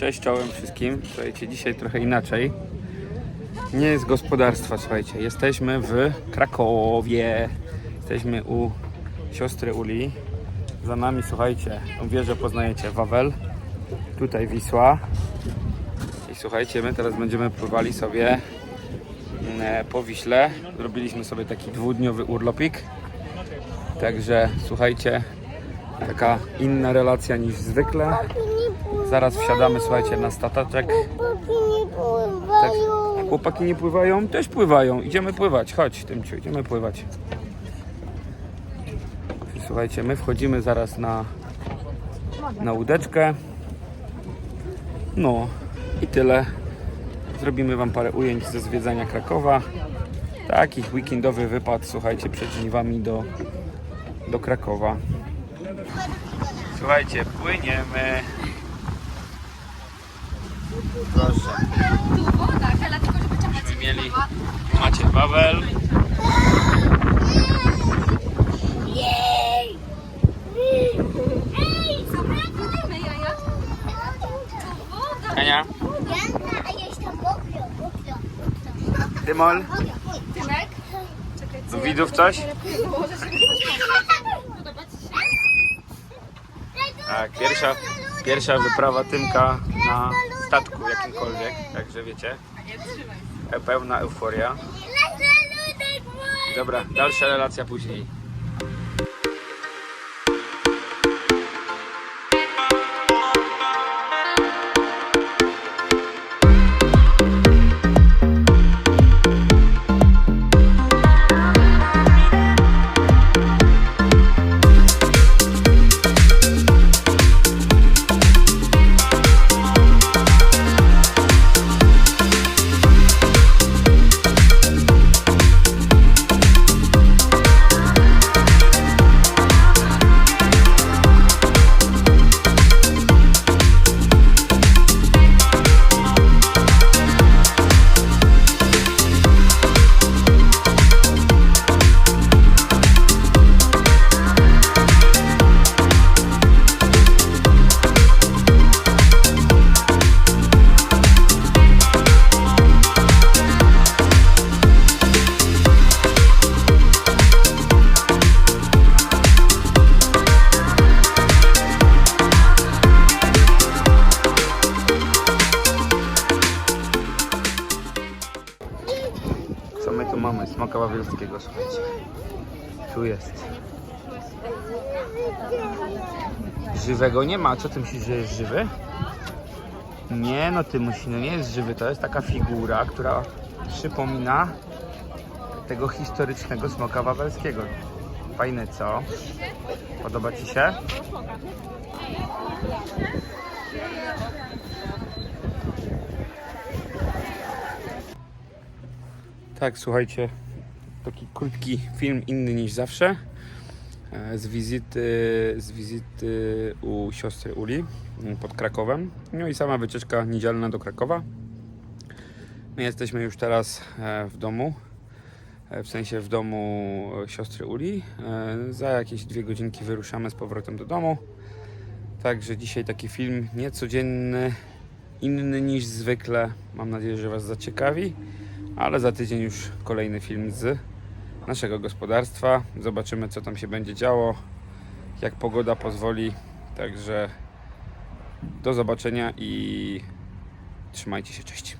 Cześć czołem wszystkim. Słuchajcie, dzisiaj trochę inaczej. Nie jest gospodarstwa, słuchajcie. Jesteśmy w Krakowie. Jesteśmy u siostry Uli. Za nami, słuchajcie, wieżę poznajecie, Wawel. Tutaj Wisła. I słuchajcie, my teraz będziemy pływali sobie mm, po Wiśle. Zrobiliśmy sobie taki dwudniowy urlopik. Także słuchajcie, taka inna relacja niż zwykle. Zaraz wsiadamy, słuchajcie, na stataczek. Chłopaki nie Tak. pływają. Chłopaki nie pływają? Też pływają. Idziemy pływać. Chodź, Tymciu, idziemy pływać. Słuchajcie, my wchodzimy zaraz na, na łódeczkę. No i tyle. Zrobimy Wam parę ujęć ze zwiedzania Krakowa. Takich weekendowy wypad, słuchajcie, przed żniwami do, do Krakowa. Słuchajcie, płyniemy. Proszę. Tu woda, Hela, tylko żeby Myśmy mieli Macie Wawel. Jej! Ej, Płyniemy, jaja. Tu woda. Ania, Janka, a jest tam mokro, mokro, mokro. Dymol. Tymek? Do widzów coś? Podoba ci się? Tak, pierwsza, pierwsza wyprawa Tymka na statku jakimkolwiek, także wiecie, pełna euforia. Dobra, dalsza relacja później. My tu mamy? Smoka wawielskiego, słuchajcie. Tu jest. Żywego nie ma. Co ty myślisz, że jest żywy? Nie, no ty musisz, no nie jest żywy. To jest taka figura, która przypomina tego historycznego smoka wawelskiego. Fajne, co? Podoba ci się? Tak, słuchajcie, taki krótki film, inny niż zawsze. e, Z wizyty, z wizyty u siostry Uli m, pod Krakowem. No i sama wycieczka niedzielna do Krakowa. My jesteśmy już teraz e, w domu, e, w sensie w domu siostry Uli. Za jakieś dwie godzinki wyruszamy z powrotem do domu. Także dzisiaj taki film niecodzienny, inny niż zwykle. Mam nadzieję, że Was zaciekawi ale za tydzień już kolejny film z naszego gospodarstwa. Zobaczymy, co tam się będzie działo, jak pogoda pozwoli. Także do zobaczenia i trzymajcie się, cześć.